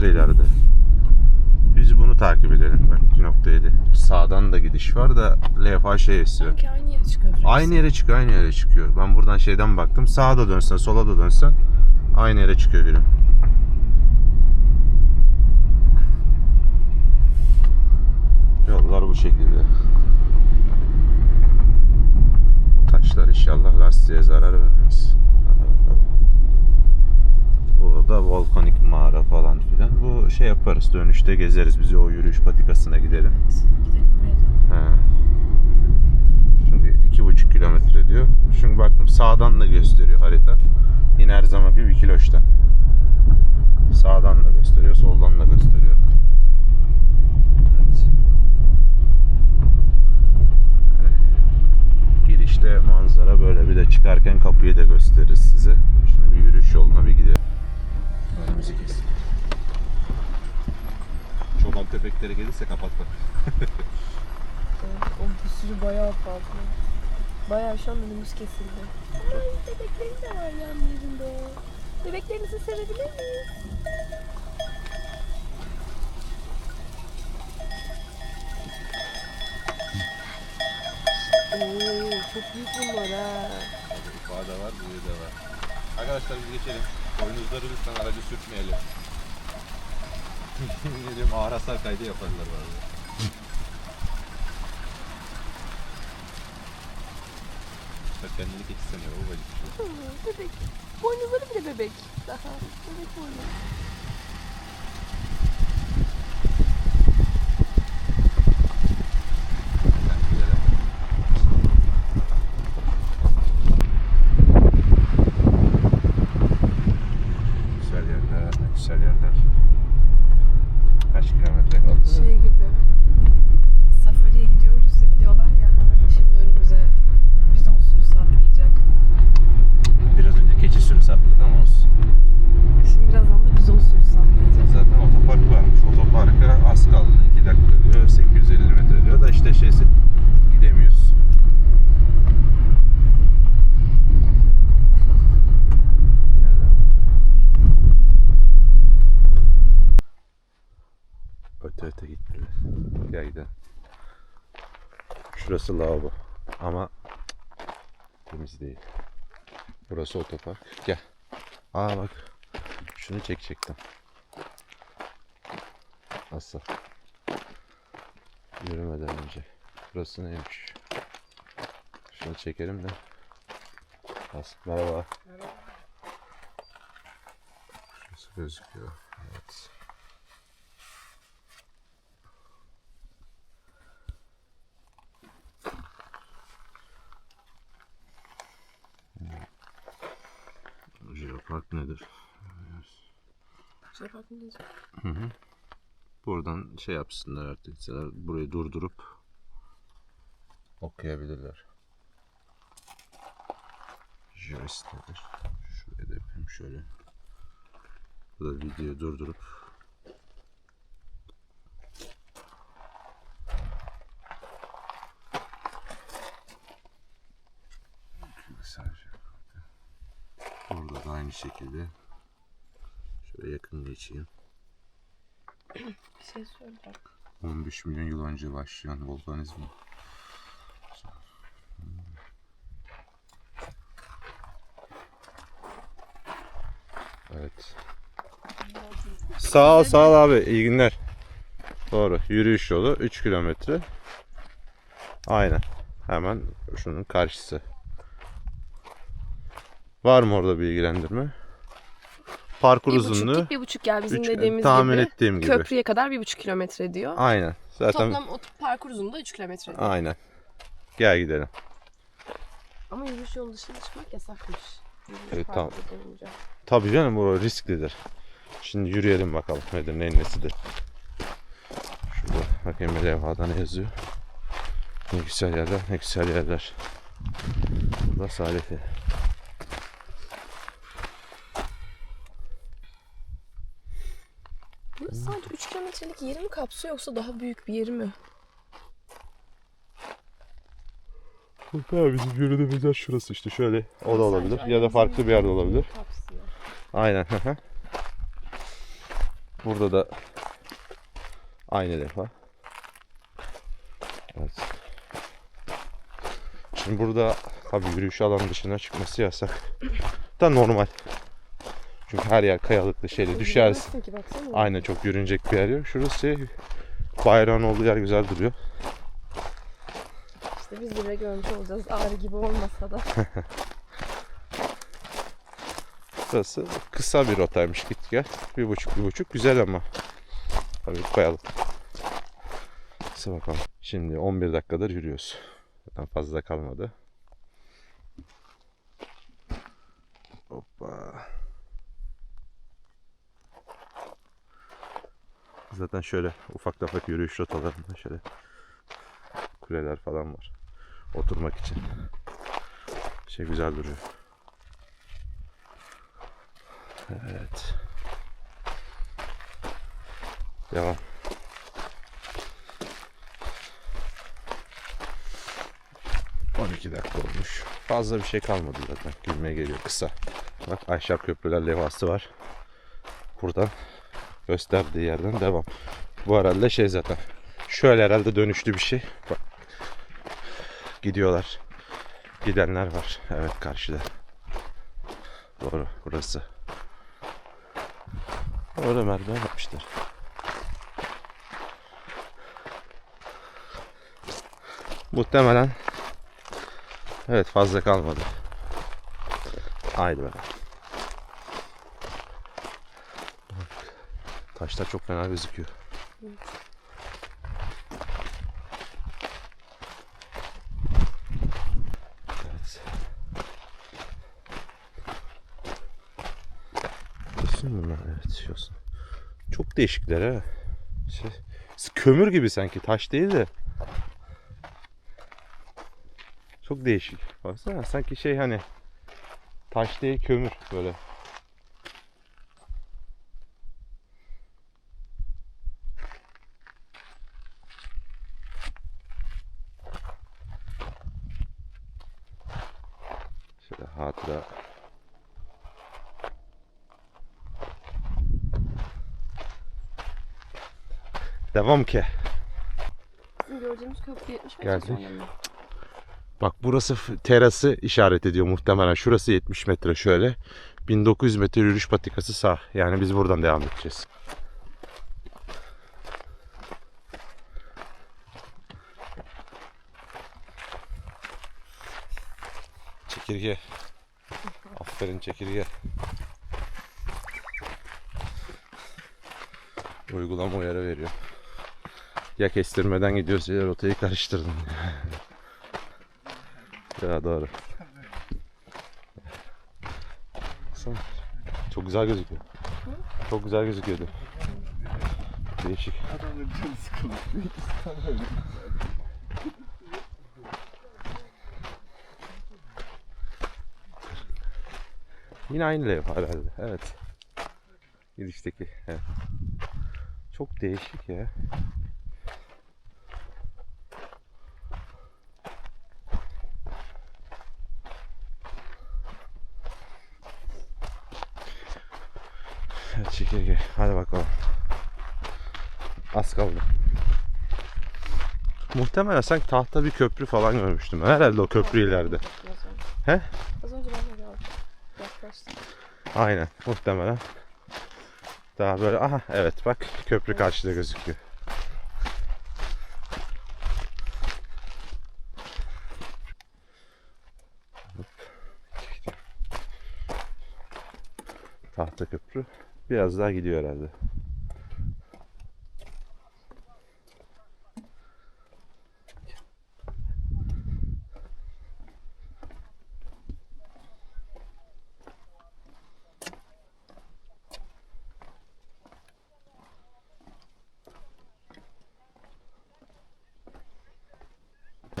kilometre ileride. Biz bunu takip edelim. Bak 2.7. Sağdan da gidiş var da levha şey istiyor. Sanki aynı yere çıkıyor. Aynı yere çıkıyor, aynı yere çıkıyor. Ben buradan şeyden baktım. Sağa da dönsen, sola da dönsen aynı yere çıkıyor gülüm. Yollar bu şekilde. Bu taşlar inşallah lastiğe zarar vermez. Hadi bakalım. Bu da volkanik mağara falan filan. Bu şey yaparız, dönüşte gezeriz. Bizi o yürüyüş patikasına gidelim. Gidelim buraya. He. Çünkü iki buçuk kilometre diyor. Çünkü baktım sağdan da gösteriyor harita. Yine her zaman gibi kiloşta. Sağdan da gösteriyor, soldan da gösteriyor. Evet. Girişte manzara böyle. Bir de çıkarken kapıyı da gösteririz size. Şimdi bir yürüyüş yoluna bir gidelim. Önümüzü kes. Çoban köpekleri gelirse kapat bak. O bir sürü bayağı fazla. Bayağı şu an önümüz kesildi. Ay bebeklerim de var yanlarında. Bebeklerinizi sevebilir miyiz? Oo, çok büyük bunlar ha. Da var, büyüğü de var. Arkadaşlar biz geçelim. Boynuzları lütfen aracı sürtmeyelim. diyeyim ağır hasar kaydı yaparlar bazen. Kendini sanıyor babacık bebek. Boynuzları bile bebek. Daha bebek boynu. Ben güzel Güzel yerler, ne güzel yerler. Kaç kilometre kaldı? Şey gibi. Safari'ye gidiyoruz ya gidiyorlar ya. Şimdi önümüze bizon sürüsü atlayacak. Biraz önce keçi sürüsü atladık ama olsun. Şimdi birazdan da bizon sürüsü atlayacak. Zaten otopark varmış. Otoparka az kaldı. 2 dakika diyor. 850 metre diyor da işte şeysi gidemiyoruz. Öte öte gittiler. Gel gidelim. Şurası lavabo. Ama temiz değil. Burası otopark. Gel. Aa bak. Şunu çekecektim. Nasıl? Yürümeden önce. Burası neymiş? Şunu çekelim de. Nasıl? Merhaba. Şurası gözüküyor. Evet. Hmm. Nedir? Şey farkındayız. Hı hı. Buradan şey yapsınlar artık. Burayı durdurup okuyabilirler. Jurist nedir? Şuraya da yapayım şöyle. Bu da videoyu durdurup Mesaj. Burada da aynı şekilde şöyle yakın geçeyim. Bir şey bak. 15 milyon yıl önce başlayan volkanizma. Evet. Sağ ol, sağ ol abi. İyi günler. Doğru. Yürüyüş yolu 3 kilometre. Aynen. Hemen şunun karşısı. Var mı orada bilgilendirme? Parkur Bir buçuk uzunluğu. git bir buçuk gel bizim üç- dediğimiz tahmin gibi. ettiğim gibi. Köprüye kadar bir buçuk kilometre diyor. Aynen. Zaten Toplam o parkur uzunluğu 3 kilometre diyor. aynen. Gel gidelim. Ama yürüyüş yolu dışına çıkmak yasakmış. Yürüyüş Evet, tamam. olunca. Tabii canım bu risklidir. Şimdi yürüyelim bakalım nedir neyin nesidir. Şurada bakayım bir levhada ne yazıyor. Ne güzel yerler ne güzel yerler. Burada Salihi. Burası sadece 3 kilometrelik yeri mi kapsıyor yoksa daha büyük bir yeri mi? Ha, bizim yürüdüğümüz yer şurası işte şöyle. O da olabilir ya da farklı bir yerde olabilir. Kapsıyor. Aynen. Burada da aynı defa. Evet. Şimdi burada tabii yürüyüş alanı dışına çıkması yasak. Da normal. Çünkü her yer kayalıklı şeyle düşersin. Ki. Aynen çok yürünecek bir yer yok. Şurası bayrağın olduğu yer güzel duruyor. İşte biz de görmüş olacağız ağrı gibi olmasa da. Burası kısa bir rotaymış git gel. Bir buçuk bir buçuk güzel ama. Tabii kayalık. Neyse bakalım. Şimdi 11 dakikadır yürüyoruz. Zaten fazla kalmadı. Hoppa. Zaten şöyle ufak tefek yürüyüş rotalarında şöyle kuleler falan var. Oturmak için. Şey güzel duruyor. Evet. Devam. ...12 dakika olmuş. Fazla bir şey kalmadı zaten. Gülmeye geliyor kısa. Bak Ayşap Köprüler levhası var. Buradan gösterdiği yerden devam. Bu herhalde şey zaten. Şöyle herhalde dönüşlü bir şey. Bak. Gidiyorlar. Gidenler var. Evet karşıda. Doğru burası. Orada merdiven yapmışlar. Muhtemelen Evet fazla kalmadı. Haydi bakalım. Taşlar çok fena gözüküyor. Evet. Yosun bunlar evet yosun. Çok değişikler ha. Şey, kömür gibi sanki taş değil de. Çok değişik. Baksana sanki şey hani taş değil kömür böyle. Şöyle hatıra Devam ki. Bizim gördüğümüz köprü 70 metre Geldik. sonra mı? Bak burası f- terası işaret ediyor muhtemelen. Şurası 70 metre şöyle. 1900 metre yürüyüş patikası sağ. Yani biz buradan devam edeceğiz. Çekirge. Aferin çekirge. Uygulama uyarı veriyor. Ya kestirmeden gidiyoruz ya rotayı karıştırdın. Ya doğru. Çok güzel gözüküyor. Çok güzel gözüküyordu. Değişik. Yine aynı levha herhalde. Evet. Girişteki. Evet. Çok değişik ya. Çekirge. Hadi bakalım. Az kaldı. Muhtemelen sanki tahta bir köprü falan görmüştüm. Herhalde o köprü ileride. He? Az önce ben de. Yaklaştım. Aynen muhtemelen. Daha böyle aha evet bak köprü karşıda gözüküyor. Hop. Tahta köprü. Biraz daha gidiyor herhalde.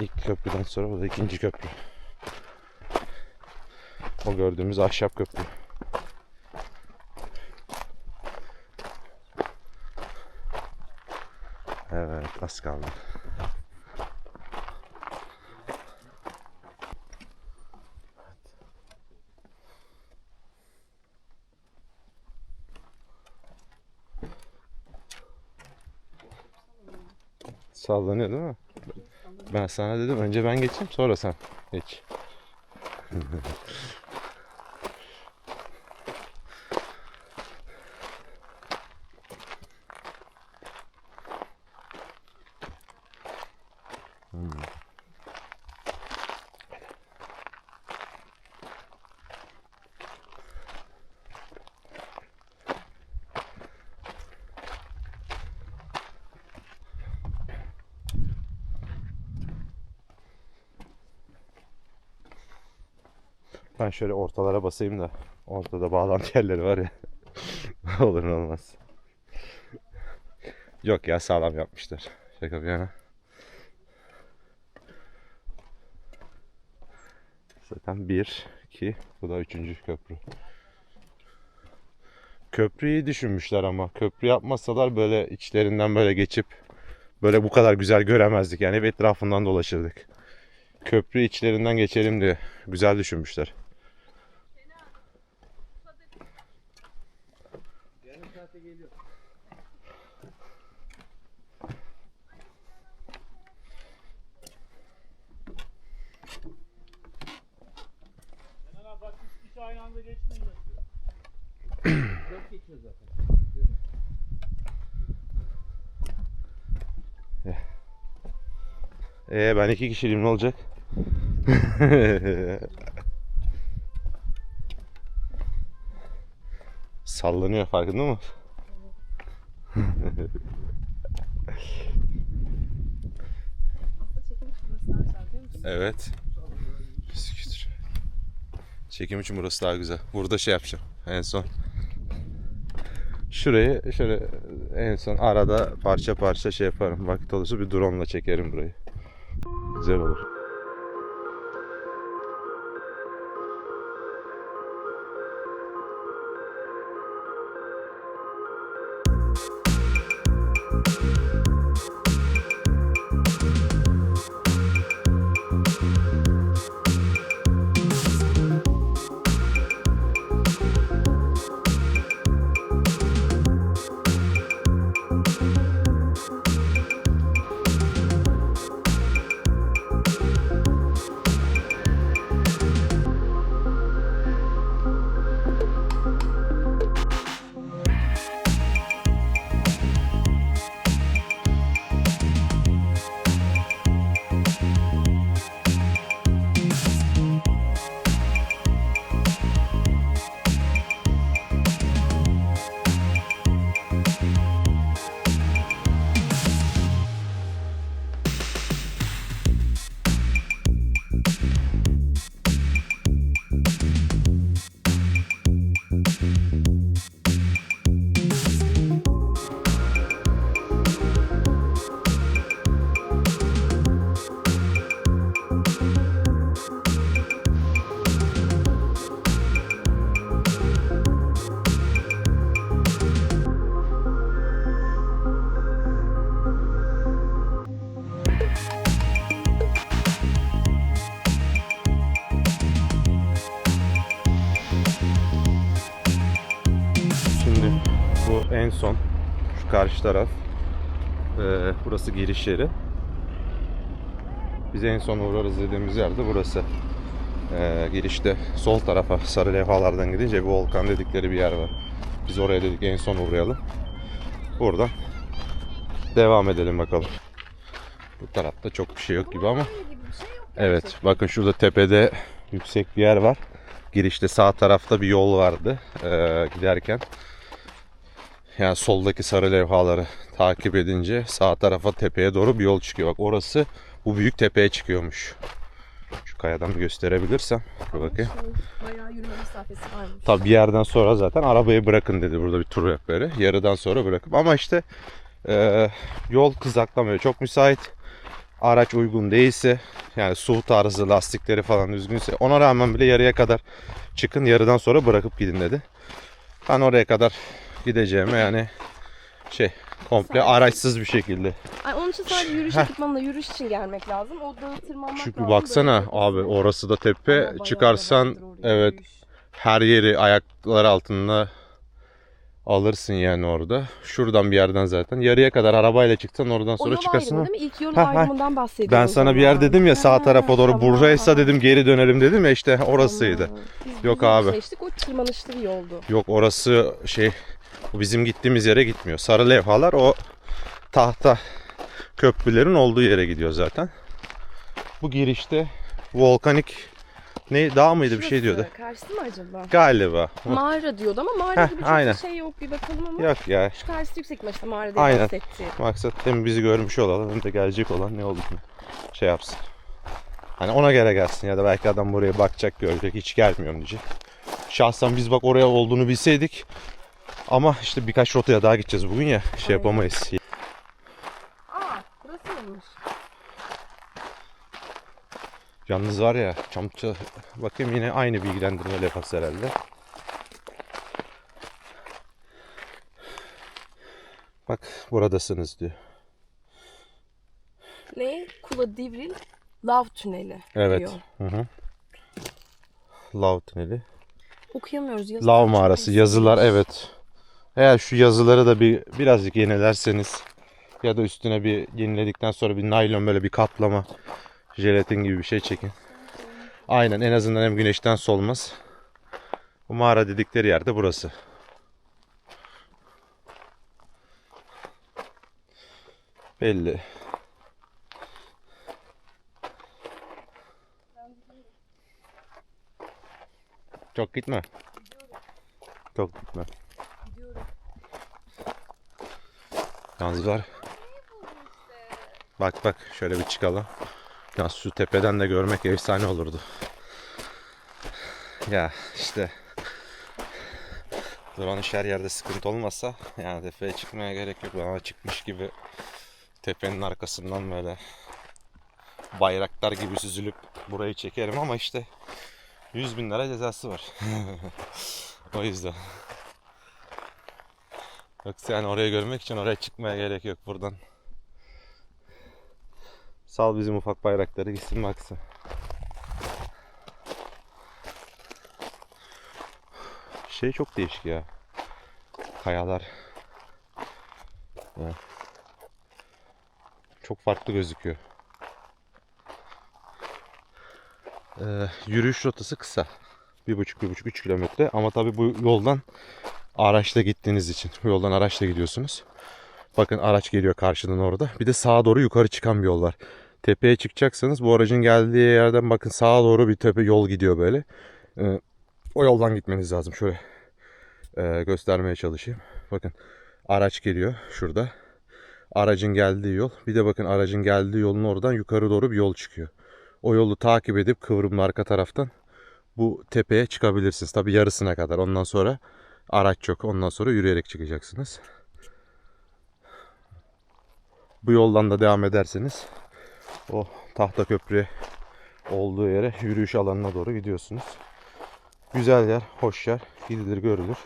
İlk köprüden sonra bu da ikinci köprü. O gördüğümüz ahşap köprü. az kaldı. Sallanıyor değil mi? Ben sana dedim önce ben geçeyim sonra sen geç. Ben şöyle ortalara basayım da ortada bağlantı yerleri var ya. Olur olmaz. Yok ya sağlam yapmışlar. Şaka bir yana. Zaten bir, iki, bu da üçüncü köprü. Köprüyü düşünmüşler ama köprü yapmasalar böyle içlerinden böyle geçip böyle bu kadar güzel göremezdik. Yani hep etrafından dolaşırdık. Köprü içlerinden geçelim diye güzel düşünmüşler. Hemen bak üç kişi aynı anda geçmeyin yazıyor. Geçiyor zaten. Ee ben iki kişiyim ne olacak? Sallanıyor farkında mı? Evet. Bisiklet. Çekim için burası daha güzel. Burada şey yapacağım en son. Şurayı şöyle en son arada parça parça şey yaparım. Vakit olursa bir drone ile çekerim burayı. Güzel olur. Karşı taraf. Ee, burası giriş yeri. Biz en son uğrarız dediğimiz yerde burası. Ee, girişte sol tarafa sarı levhalardan gidince bir volkan dedikleri bir yer var. Biz oraya dedik en son uğrayalım. Buradan devam edelim bakalım. Bu tarafta çok bir şey yok gibi ama. Şey Evet bakın şurada tepede yüksek bir yer var. Girişte sağ tarafta bir yol vardı ee, giderken. Yani soldaki sarı levhaları takip edince sağ tarafa tepeye doğru bir yol çıkıyor. Bak orası bu büyük tepeye çıkıyormuş. Şu kayadan gösterebilirsem. Dur bakayım. Bayağı yürüme mesafesi varmış. Tabi bir yerden sonra zaten arabayı bırakın dedi burada bir tur rehberi. Yarıdan sonra bırakıp ama işte e, yol kızaklamıyor. Çok müsait. Araç uygun değilse yani su tarzı lastikleri falan düzgünse ona rağmen bile yarıya kadar çıkın yarıdan sonra bırakıp gidin dedi. Ben oraya kadar gideceğime yani şey komple araçsız bir şekilde. Ay, onun için sadece yürüyüş ekipmanla yürüyüş için gelmek lazım. O dağı tırmanmak Çünkü lazım. baksana böyle abi orası da Ama tepe bayağı çıkarsan evet yürüyüş. her yeri ayaklar altında alırsın yani orada. Şuradan bir yerden zaten. Yarıya kadar arabayla çıksan oradan O sonra yol çıkarsın. ayrımı ama- değil mi? İlk yol Ha, ayrımından bahsediyorum. Ben sana bir yer tamam. dedim ya sağ tarafa doğru. tamam. Buraysa dedim geri dönelim dedim ya işte orasıydı. Tamam. Biz Yok abi. Seçtik o tırmanışlı bir yoldu. Yok orası şey o bizim gittiğimiz yere gitmiyor. Sarı levhalar o tahta köprülerin olduğu yere gidiyor zaten. Bu girişte volkanik ne dağ mıydı bir şey Şurası, diyordu. Karşısı mı acaba? Galiba. Mağara diyordu ama mağara Heh, gibi çok aynen. bir şey yok. Bir bakalım ama. Yok ya. Şu karşısı yüksek işte mağara diye Aynen. bahsetti. Maksat hem bizi görmüş olalım hem de gelecek olan ne olduğunu şey yapsın. Hani ona göre gelsin ya da belki adam buraya bakacak görecek hiç gelmiyorum diyecek. Şahsen biz bak oraya olduğunu bilseydik ama işte birkaç rotaya daha gideceğiz bugün ya şey Aynen. yapamayız. Aa burası mıymış? Yalnız var ya çamça bakayım yine aynı bilgilendirme levhası herhalde. Bak buradasınız diyor. Ne? Kula Divril Lav Tüneli Evet. diyor. Hı hı. Lav tüneli. Okuyamıyoruz. Lav mağarası yazılar evet. Eğer şu yazıları da bir birazcık yenilerseniz ya da üstüne bir yeniledikten sonra bir naylon böyle bir kaplama jelatin gibi bir şey çekin. Aynen en azından hem güneşten solmaz. Bu mağara dedikleri yerde burası. Belli. Çok gitme. Çok gitme. Var. Bak bak şöyle bir çıkalım. Ya şu tepeden de görmek efsane olurdu. Ya işte Duran her yerde sıkıntı olmasa yani tepeye çıkmaya gerek yok. Bana çıkmış gibi tepenin arkasından böyle bayraklar gibi süzülüp burayı çekerim ama işte 100 bin lira cezası var. o yüzden. Yoksa yani orayı görmek için oraya çıkmaya gerek yok buradan. Sal bizim ufak bayrakları gitsin baksın. Şey çok değişik ya. Kayalar. Ya. Çok farklı gözüküyor. Ee, yürüyüş rotası kısa. Bir buçuk, bir buçuk, üç kilometre. Ama tabii bu yoldan araçla gittiğiniz için. Yoldan araçla gidiyorsunuz. Bakın araç geliyor karşıdan orada. Bir de sağa doğru yukarı çıkan bir yol var. Tepeye çıkacaksanız bu aracın geldiği yerden bakın sağa doğru bir tepe yol gidiyor böyle. Ee, o yoldan gitmeniz lazım. Şöyle e, göstermeye çalışayım. Bakın araç geliyor şurada. Aracın geldiği yol. Bir de bakın aracın geldiği yolun oradan yukarı doğru bir yol çıkıyor. O yolu takip edip kıvrımlı arka taraftan bu tepeye çıkabilirsiniz. Tabi yarısına kadar. Ondan sonra araç yok. Ondan sonra yürüyerek çıkacaksınız. Bu yoldan da devam ederseniz o tahta köprü olduğu yere yürüyüş alanına doğru gidiyorsunuz. Güzel yer, hoş yer, gidilir görülür.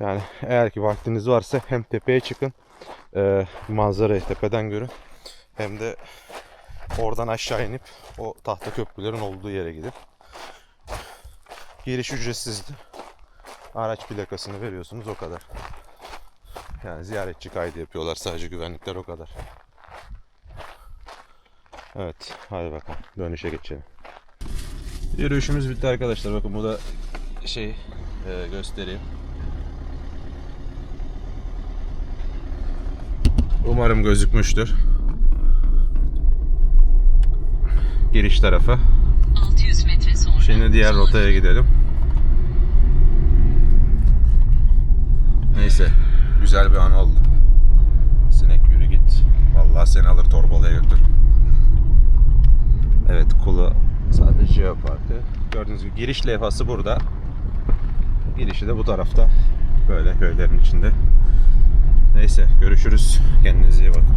Yani eğer ki vaktiniz varsa hem tepeye çıkın, e, manzarayı tepeden görün. Hem de oradan aşağı inip o tahta köprülerin olduğu yere gidin. Giriş ücretsizdi. Araç plakasını veriyorsunuz o kadar. Yani ziyaretçi kaydı yapıyorlar sadece güvenlikler o kadar. Evet hadi bakalım dönüşe geçelim. Yürüyüşümüz bitti arkadaşlar. Bakın bu da şey e, göstereyim. Umarım gözükmüştür. Giriş tarafı. 600 metre sonra. Şimdi diğer rotaya gidelim. Neyse. Güzel bir an oldu. Sinek yürü git. Vallahi seni alır torbalıya götür. Evet kulu sadece Geoparkı. Gördüğünüz gibi giriş levhası burada. Girişi de bu tarafta. Böyle köylerin içinde. Neyse görüşürüz. Kendinize iyi bakın.